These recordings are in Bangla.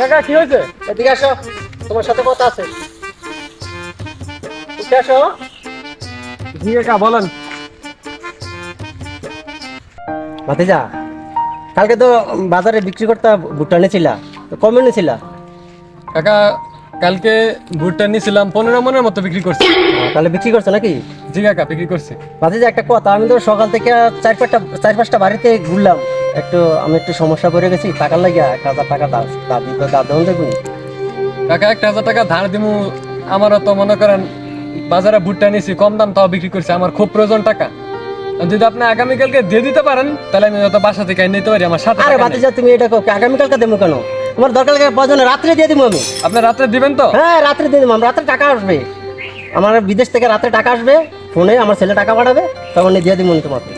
কাকা কি হয়েছে? এদিকে আসো তোমার সাথে কথা আছে। এদিকে আসো। জি কাকা বলেন। ভাতিজা কালকে তো বাজারে বিক্রি করতে ভুট্টা এনেছিলা কম এনেছিলা? কাকা কালকে ভুট্টা নিয়েছিলাম পনেরো মনের মতো বিক্রি করছি। তাহলে বিক্রি করছে নাকি? জি কাকা বিক্রি করছি। ভাতিজা একটা কথা আমি তো সকাল থেকে চার পাঁচটা চার পাঁচটা বাড়িতে ঘুরলাম। একটু আমি একটু সমস্যা পড়ে গেছি টাকার লাগিয়া এক হাজার টাকা দাও দাদি তো দাদন দেখুন। কাকা একটা হাজার টাকা ধার দিমু। আমারও তো মনে করেন বাজারে ভুট্টা নিয়েছি কম দাম তাও বিক্রি করছি। আমার খুব প্রয়োজন টাকা। যদি আপনি আগামীকালকে দিয়ে দিতে পারেন তাহলে আমি হয়তো বাসা থেকে নিতে পারি আমার সাথে আরে টাকা। ভাতিজা তুমি এটা কো আগামীকালকে দেবো কেন? তোমার দরকার লাগে প্রয়োজনে রাত্রে দিয়ে দিব আমি। আপনি রাত্রে দিবেন তো? হ্যাঁ রাত্রে দিয়ে দেবো রাত্রে টাকা আসবে। আমার বিদেশ থেকে রাত্রে টাকা আসবে ফোনে আমার ছেলে টাকা পাঠাবে তখন দিয়ে দিব তোমাকে।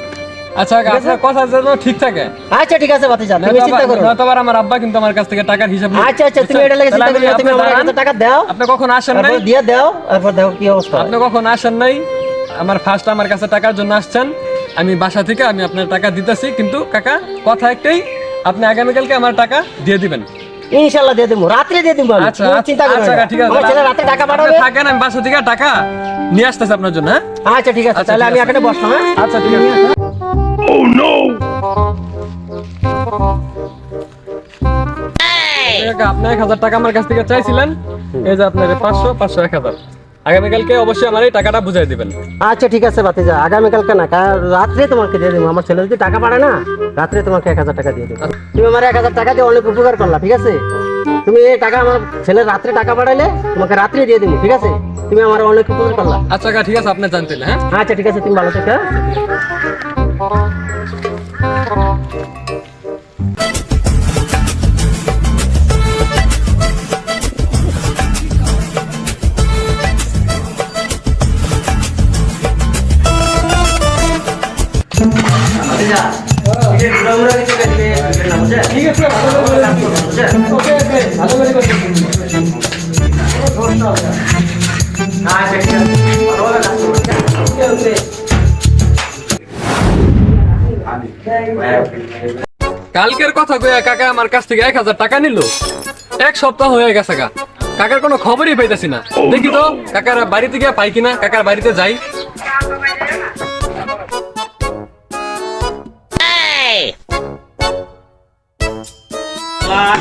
আচ্ছা আপনার কথা যেন ঠিক থাকে। আচ্ছা ঠিক আছে ভাতিজা তুমি চিন্তা করো না। নয়তো আমার আব্বা কিন্তু আমার কাছ থেকে টাকার হিসাব আচ্ছা আচ্ছা তুমি এটা লাগে চিন্তা করো তুমি আমার কাছে টাকা দাও। আপনি কখন আসেন নাই? দিয়ে দাও তারপর দেখো কি অবস্থা। আপনি কখন আসেন নাই? আমার ফার্স্ট আমার কাছে টাকার জন্য আসছেন। আমি বাসা থেকে আমি আপনার টাকা দিতেছি কিন্তু কাকা কথা একটাই আপনি আগামীকালকে আমার টাকা দিয়ে দিবেন। ইনশাল্লাহ দিয়ে দেবো রাত্রে দিয়ে দেবো আমি। আচ্ছা আচ্ছা, চিন্তা করো আচ্ছা, না। ঠিক আছে আমার ছেলে রাত্রে টাকা পাঠাবে থাকেন আমি বাসা থেকে টাকা নিয়ে আসতেছি আপনার জন্য হ্যাঁ আচ্ছা ঠিক আছে তাহলে আমি। এখানে বসলাম হ্যাঁ আচ্ছা ঠিক আছে কাকা, আপনি এক হাজার টাকা আমার কাছ থেকে চাইছিলেন এই যে আপনার পাঁচশো পাঁচশো এক হাজার আগামীকালকে অবশ্যই আমার এই টাকাটা বুঝাই দিবেন। আচ্ছা ঠিক আছে বাতিজা আগামীকালকে না কাল রাত্রে তোমাকে দিয়ে দেবো। আমার ছেলে যদি টাকা পাঠায় না রাত্রে তোমাকে এক হাজার টাকা দিয়ে দেবো। তুমি আমার এক হাজার টাকা দিয়ে অনেক উপকার করলা ঠিক আছে? তুমি এই টাকা আমার ছেলে রাত্রে টাকা পাঠাইলে তোমাকে রাত্রে দিয়ে দেবো ঠিক আছে? তুমি আমার অনেক উপকার করলা। আচ্ছা ঠিক আছে আপনি জানতেন হ্যাঁ? আচ্ছা ঠিক আছে তুমি ভালো থেকো কালকের কথা কইয়া কাকা আমার কাছ থেকে এক হাজার টাকা নিল। এক সপ্তাহ হয়ে গেছে গা। কাকার কোনো খবরই পাইতেছি না। দেখি তো, কাকার বাড়িতে গিয়ে পাই কিনা, কাকার বাড়িতে যাই।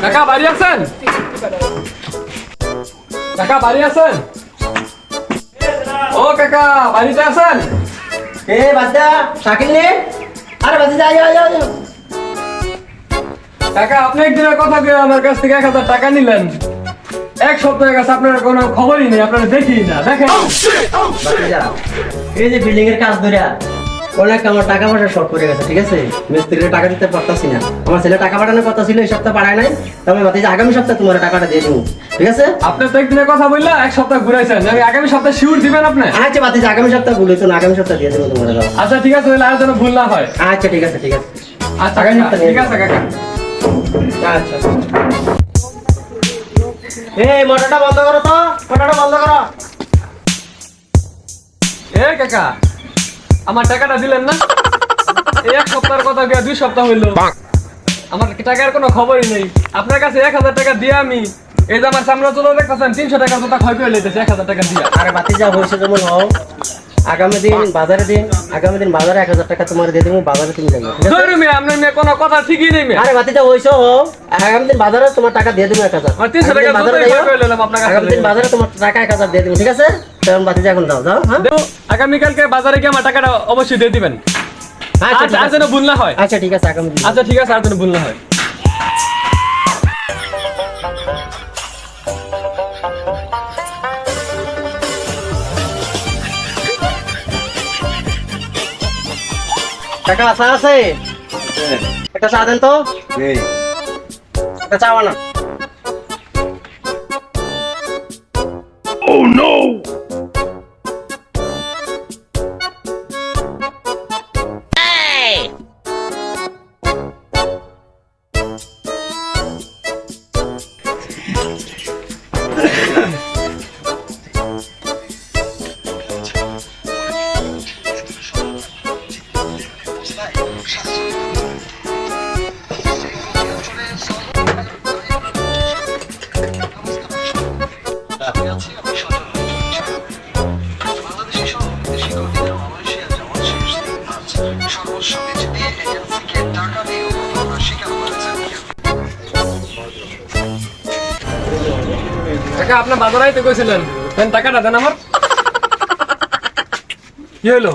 কাকা, বাড়ি আছেন? কাকা, বাড়ি আছেন? ও কাকা, বাড়িতে আছেন? এ বাচ্চা শাকিল নে। আরে যাও যাও কাকা আপনি একদিনের কথা কয়ে আমার কাছ থেকে এক হাজার টাকা নিলেন। এক সপ্তাহের কাছে আপনার কোনো খবরই নেই আপনারা দেখি না দেখেন। বাতিজা, এই যে বিল্ডিং এর কাজ ধরে অনেক আমার টাকা পয়সা শর্ট পড়ে গেছে ঠিক আছে? মিস্ত্রির টাকা দিতে পারতাছি না। আমার ছেলে টাকা পাঠানোর কথা ছিল এই সপ্তাহ পাঠায় নাই। তবে বাতিজা আগামী সপ্তাহে তোমার টাকাটা দিয়ে দেবো ঠিক আছে? আপনি তো একদিনের কথা বললে এক সপ্তাহ ঘুরাইছেন। আমি আগামী সপ্তাহে শিউর দিবেন আপনি? আচ্ছা বাতিজা আগামী সপ্তাহে ভুলে তো আগামী সপ্তাহে দিয়ে দেবো তোমার দাও আচ্ছা ঠিক আছে তাহলে আর যেন ভুল না হয়। আচ্ছা ঠিক আছে ঠিক আছে। আচ্ছা আগামী সপ্তাহে ঠিক আছে কাকা। আচ্ছা। এই মোটরটা বন্ধ করো তো মোটরটা বন্ধ করো। এ কাকা। আমার টাকাটা দিলেন না? এই এক সপ্তাহের কথা গিয়ে দুই সপ্তাহ হইল। আমার টাকার কোনো খবরই নেই। আপনার কাছে এক হাজার টাকা দিয়ে আমি এই যে আমার সামনে চলে দেখতেছেন তিনশো টাকার মতো ক্ষয় করে লেতেছে এক হাজার টাকা দিয়ে। আরে বাতিজা হয়েছে যেমন হও আগামী দিন বাজারে দিন। আগামী দিন বাজারে এক হাজার টাকা তোমার দিয়ে দেবো বাজারে তুমি যাবে ধরুন মেয়ে আপনার মেয়ে কোনো কথা ঠিকই নেই মেয়ে। আরে বাতিজা হয়েছে আগামী দিন বাজারে তোমার টাকা দিয়ে দেবো এক হাজার। আগামী দিন বাজারে তোমার টাকা এক হাজার দিয়ে দেবো ঠিক আছে? তখন বাতিজা এখন দাও দাও হ্যাঁ? আগামীকালকে বাজারে গিয়ে আমার টাকাটা অবশ্যই দিয়ে দিবেন। আচ্ছা আজ যেন ভুল না হয়। আচ্ছা ঠিক আছে আগামী আচ্ছা ঠিক আছে আর যেন ভুল না হয়। টাকা আছে? আছে একটা চা দেন তো। একটা চা বানা কাকা আপনি বাজার আইতে কইছিলেন দেন টাকাটা দেন আমার। কি হলো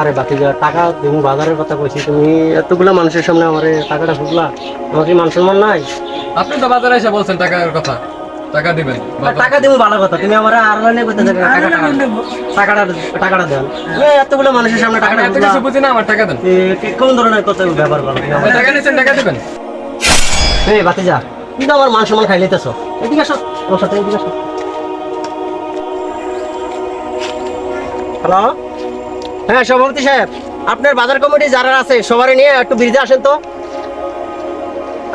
আরে বাকি যা টাকা তুমি বাজারের কথা কইছি তুমি এতগুলা মানুষের সামনে আমার টাকাটা ফুটলা আমার কি মান সম্মান নাই? আপনি তো বাজারে এসে বলছেন টাকার কথা। টাকা দিবেন। টাকা দিব ভালো কথা তুমি আমার আর লাইনে কইতে থাকো টাকা টাকা টাকাটা টাকাটা দেন। এতগুলো মানুষের সামনে টাকাটা এত কিছু বুঝি না আমার টাকা দেন। কোন ধরনের কথা ব্যবহার করো টাকা নিচ্ছেন টাকা দিবেন। এই বাতি যা। আমার মান সম্মান খাই এদিকে আসো আমার সাথে এদিকে আসো। হ্যালো হ্যাঁ সভাপতি সাহেব, আপনার বাজার কমিটি যারা আছে সবারই নিয়ে একটু ব্রিজে আসেন তো।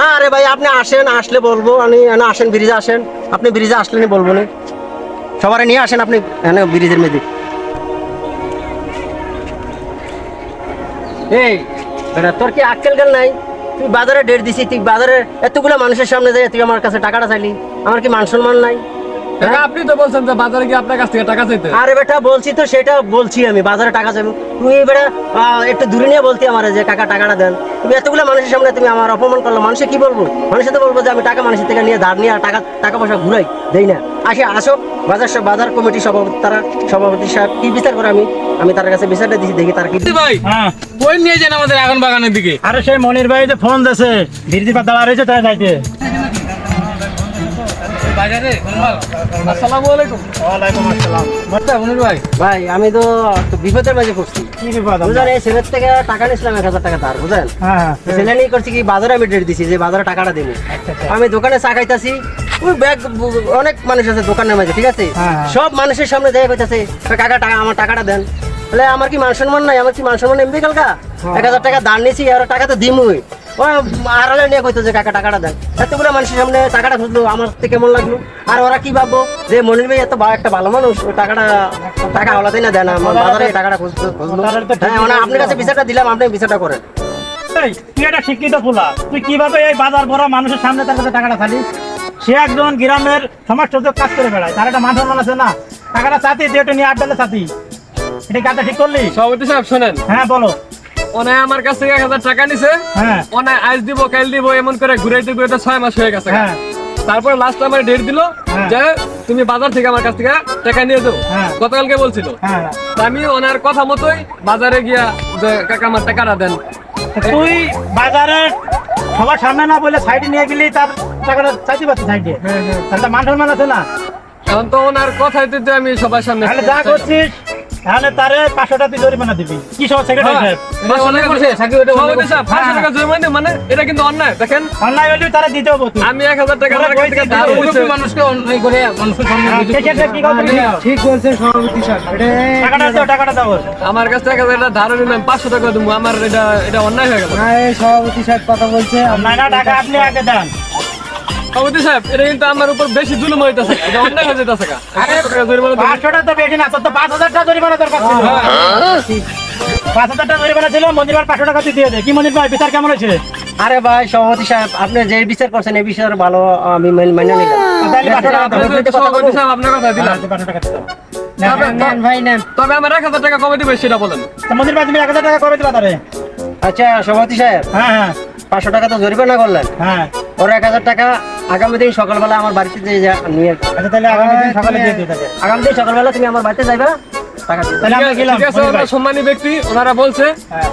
আরে ভাই, আপনি আসেন, আসলে বলব, আমি, না, আসেন, ব্রিজে আসেন। আপনি ব্রিজে আসলেনি বলব না। সবারই নিয়ে আসেন আপনি এখানে ব্রিজের মেয়েদিক এই তোর কি আক্কেল গেল নাই? তুই বাজারে ডেট দিছি তুই বাজারে এতগুলো মানুষের সামনে যাই, তুই আমার কাছে টাকাটা চাইলি, আমার কি মান সম্মান নাই? আপনি তো বলছেন যে বাজারে গিয়ে আপনার কাছ থেকে টাকা চাইতে। আরে বেটা বলছি তো সেটা বলছি আমি বাজারে টাকা চাইব। তুমি বেটা একটু দূরে নিয়ে বলতে আমার যে কাকা টাকাটা দেন। তুমি এতগুলো মানুষের সামনে তুমি আমার অপমান করল মানুষে কি বলব? মানুষে তো বলব যে আমি টাকা মানুষের থেকে নিয়ে ধার নিয়ে টাকা টাকা পয়সা ঘুরাই দেই না। আসে আসো বাজার বাজার কমিটি সভাপতি তারা সভাপতি সাহেব কি বিচার করে আমি? আমি তার কাছে বিচারটা দিছি দেখি তার কি ভাই হ্যাঁ। বই নিয়ে যান আমাদের আগুন বাগানের দিকে। আরে সেই মনির ভাই যে ফোন দিছে বিরতি পাতা দাঁড়া রয়েছে তাই যাইতে। বাজারে? আসসালামু আলাইকুম। ওয়ালাইকুম আসসালাম। বাচ্চা মনির ভাই। ভাই আমি তো বিপদের মাঝে পড়ছি। কি বিপদ বুঝলেন এই ছেলের থেকে টাকা নিয়েছিলাম এক হাজার টাকা ধার বুঝলেন? হ্যাঁ ছেলে নিয়ে করছি কি বাজারে আমি ডেট দিছি যে বাজারে টাকাটা দিবো। আমি দোকানে চা খাইতাছি ওই ব্যাগ অনেক মানুষ আছে দোকানের মাঝে ঠিক আছে? হ্যাঁ, হ্যাঁ। সব মানুষের সামনে দেখা কইতাছে কাকা টাকা আমার টাকাটা দেন। তাহলে আমার কি মান সম্মান নাই? আমার কি মান সম্মান এমনি কালকা? হ্যাঁ। এক হাজার টাকা দান নিয়েছি আর টাকা তো দিমুই। আড়ালে নিয়ে কইতো যে কাকা টাকাটা দেন। এতগুলো মানুষের সামনে টাকাটা খুঁজলো আমার তো কেমন লাগল? আর ওরা কি ভাববো? যে মনির ভাই এত একটা ভালো মানুষ টাকাটা টাকা না দেন আমার বাজারে এই টাকাটা খুঁজলো। খুঁজলো হ্যাঁ আপনার কাছে বিচারটা দিলাম আপনি বিচারটা করেন। তুই একটা শিক্ষিত ফুলা। তুই কীভাবে এই বাজার ভরা মানুষের সামনে তার কাছে টাকাটা খালি সে একজন গ্রামের সমাজ সচেতন কাজ করে বেড়ায়। তার একটা মান সম্মান আছে না? টাকাটা চাতি তুই একটু নিয়ে আড্ডালে চাতি। এটা কাজটা ঠিক করলি? সভাপতি সাহেব শোনেন। হ্যাঁ বলো। ওনে আমার কাছ এক হাজার টাকা নিছে। হ্যাঁ। ওনে আজ দিব কাল দিব এমন করে ঘুরাইতে ঘুরাইতে ছয় মাস হয়ে গেছে হ্যাঁ। তারপর লাস্ট আমার ডেট দিল হ্যাঁ। যে তুমি বাজার থেকে আমার কাছ থেকে টাকা নিয়ে যাও। গতকালকে বলছিল। আমি ওনার কথা মতোই বাজারে গিয়া যে কাকা আমার টাকাটা দেন। তুই বাজারে সবার সামনে না বলে সাইডে নিয়ে গেলি তার টাকাটা চাইতে পারছিস সাইডে তাহলে মান সম্মান আছে না? এখন তো ওনার কথাই তো আমি সবার সামনে যা করছিস তাহলে তারে পাঁচশো টাকা জরিমানা দিবি। কি সব সেক্রেটারি হ্যাঁ। সাহেব? মানে এটা কিন্তু অন্যায় দেখেন? অনলাইন হলে তারা দিতে হব তুই আমি এক হাজার টাকা আমার কাছ থেকে ধার দিতে নিছে। মানুষকে অন্যায় করে মানুষের সামনে হ্যাঁ, কি ঠিক বলছেন সভাপতি সাহেব এটা টাকাটা দাও টাকাটা দাও আমার কাছ থেকে এক হাজার টাকা ধার নিলাম পাঁচশো টাকা দেবো আমার এটা এটা অন্যায় হয়ে গেল। না সভাপতি সাহেব কথা বলছে না না টাকা আপনি আগে দেন। সভাপতি সাহেব এটা কিন্তু আমার উপর বেশি জুলুম হইতেছে। এটা অন্যায় হয়ে যেতেছে কা তো বেশি না তোর তো পাঁচ হাজার টাকা জরিমানা দরকার ছিল। পাঁচ হাজার টাকা জরিমানা ছিল মন্দির ভাই পাঁচশো টাকা তুই দিয়ে দে। কি মন্দির ভাই বিচার কেমন হয়েছে? আরে ভাই সভাপতি সাহেব আপনি যে বিচার করছেন এই বিচার ভালো আমি মেনে নিলাম। সভাপতি সাহেব আপনার কথা দিলাম। হ্যাঁ, পাঁচশো টাকা। তবে- ভাই তবে আমার এক হাজার টাকা কবে দিবে সেটা বলেন। মন্দির ভাই তুমি এক হাজার টাকা দিবা তারে? আচ্ছা সভাপতি সাহেব। হ্যাঁ হ্যাঁ। পাঁচশো টাকা তো জরিমানা করলেন। হ্যাঁ। ওর এক হাজার টাকা আগামী দিন সকালবেলা আমার বাড়িতে যে যা- নিয়ে আচ্ছা তাহলে আগামী দিন সকালে দিয়ে দিই তাকে আগামী দিন সকালবেলা তুমি আমার বাড়িতে যাইবা টাকা দিয়ে তাহলে আমরা গেলাম ঠিক আছে মনির সম্মানী ব্যক্তি ওনারা বলছে হ্যাঁ।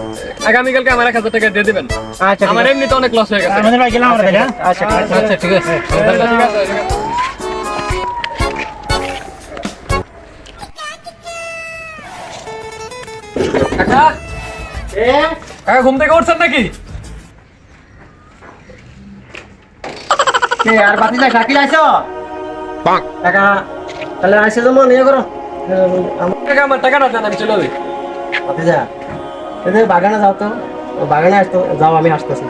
আগামীকালকে আমার এক হাজার টাকা দিয়ে দিবেন। আচ্ছা আমার এমনিতে অনেক লস হয়ে গেছে। হ্যাঁ, ভাই গেলাম আমরা তাহলে, হ্যাঁ? আচ্ছা ঠিক আছে। আচ্ছা ঠিক আছে। ঠিক আছে, ঠিক আছে। কাকা এ, কাকা ঘুম থেকে উঠছেন নাকি? কে, আর বাতি যা শাকিল আইছো টাকা তাহলে আইসে জমা নিয়ে করো। আমার কাকা আমার টাকাটা দেন আমি চলে যাই। বাতি যা। এদের বাগানে যাও তো। বাগানে আসতো যাও আমি আসতেছি।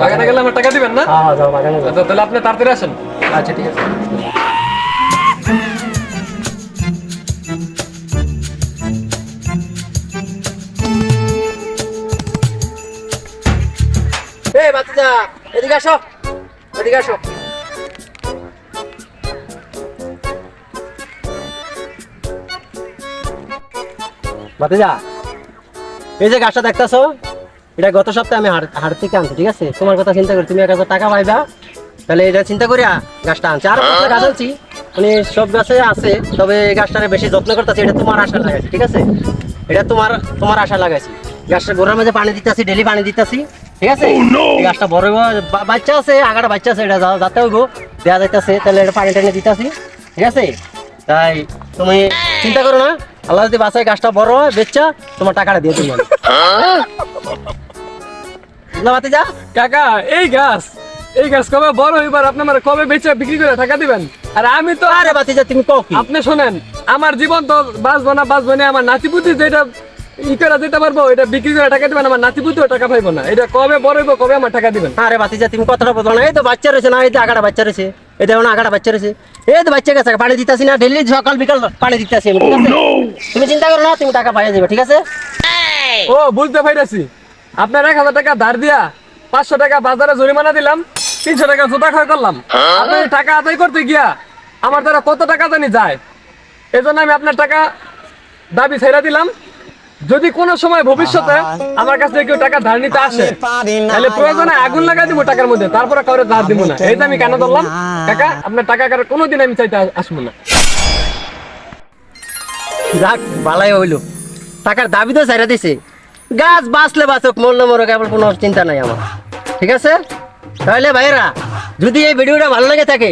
বাগানে গেলে আমার টাকা দিবেন না? হ্যাঁ হ্যাঁ যাও বাগানে যাও। আচ্ছা, তাহলে আপনি তাড়াতাড়ি আসেন। আচ্ছা ঠিক আছে। এই বাচ্চা এদিকে আসো এদিকে আসো। বাতিজা এই যে গাছটা দেখতেছো এটা গত সপ্তাহে আমি হাট হাট থেকে আনছি ঠিক আছে? তোমার কথা চিন্তা করি তুমি এক হাজার টাকা পাইবা তাহলে এটা চিন্তা করিয়া গাছটা আনছি। আর গাছ আনছি মানে সব গাছে আছে তবে এই গাছটারে বেশি যত্ন করতেছি এটা তোমার আশা লাগাইছি ঠিক আছে? এটা তোমার তোমার আশা লাগাইছি। গাছটা গোড়ার মাঝে পানি দিতেছি ডেলি পানি দিতেছি ঠিক আছে? গাছটা বড় বাচ্চা আছে আগাটা বাচ্চা আছে এটা যাতে হইব দেওয়া যাইতেছে তাহলে এটা পানি টানি দিতেছি ঠিক আছে? তাই তুমি চিন্তা করো না আল্লাহ যদি বাসায় গাছটা বড় হয় বেচ্চা তোমার টাকাটা দিয়ে বুঝলাম যা কাকা এই গাছ এই গাছ কবে বড় হইবার? আপনি আমার কবে বেচে বিক্রি করে টাকা দিবেন? আর আমি তো আরে বাতিজা তুমি কও কি? আপনি শোনেন আমার জীবন তো বাঁচবো না বাঁচবো না আমার নাতিপুতি যেটা ই করে দিতে পারব এটা বিক্রি করে টাকা দিবেন আমার নাতিপুতিও টাকা পাইবো না। এটা কবে বড় হইবো কবে আমার টাকা দিবেন? আরে বাতিজা তুমি কথাটা বলো না এই তো বাচ্চা রয়েছে না এই তো আগাটা বাচ্চা রয়েছে। এই দেখো না আগাটা বাচ্চা রয়েছে। এই তো বাচ্চা গেছে পানি দিতেছি না ডেলি সকাল বিকাল পানি দিতেছি আমি ঠিক আছে? তুমি চিন্তা করো না তুমি টাকা পাইয়া যাবে ঠিক আছে? ও বুঝতে পাইরাছি আপনার এক হাজার টাকা ধার দিয়া পাঁচশো টাকা বাজারে জরিমানা দিলাম তিনশো টাকা জোতা ক্ষয় করলাম। আপনি টাকা আদায় করতে গিয়া আমার দ্বারা কত টাকা জানি যায়? এই জন্য আমি আপনার টাকা দাবি ছেড়ে দিলাম। যদি কোনো সময় ভবিষ্যতে আমার কাছে কেউ টাকা ধার নিতে আসে তাহলে প্রয়োজনে আগুন লাগাই দিব টাকার মধ্যে তারপরে কাউরে ধার দিব না। এই আমি কেন ধরলাম? কাকা আপনার টাকা কারও কোনোদিন আমি চাইতে আসব না। যাক ভালাই হইল। টাকার দাবি তো ছেড়ে দিছে। গাছ বাঁচলে বাঁচুক মরলে মরুক এবার কোনো চিন্তা নাই আমার। ঠিক আছে? তাহলে ভাইরা যদি এই ভিডিওটা ভালো লেগে থাকে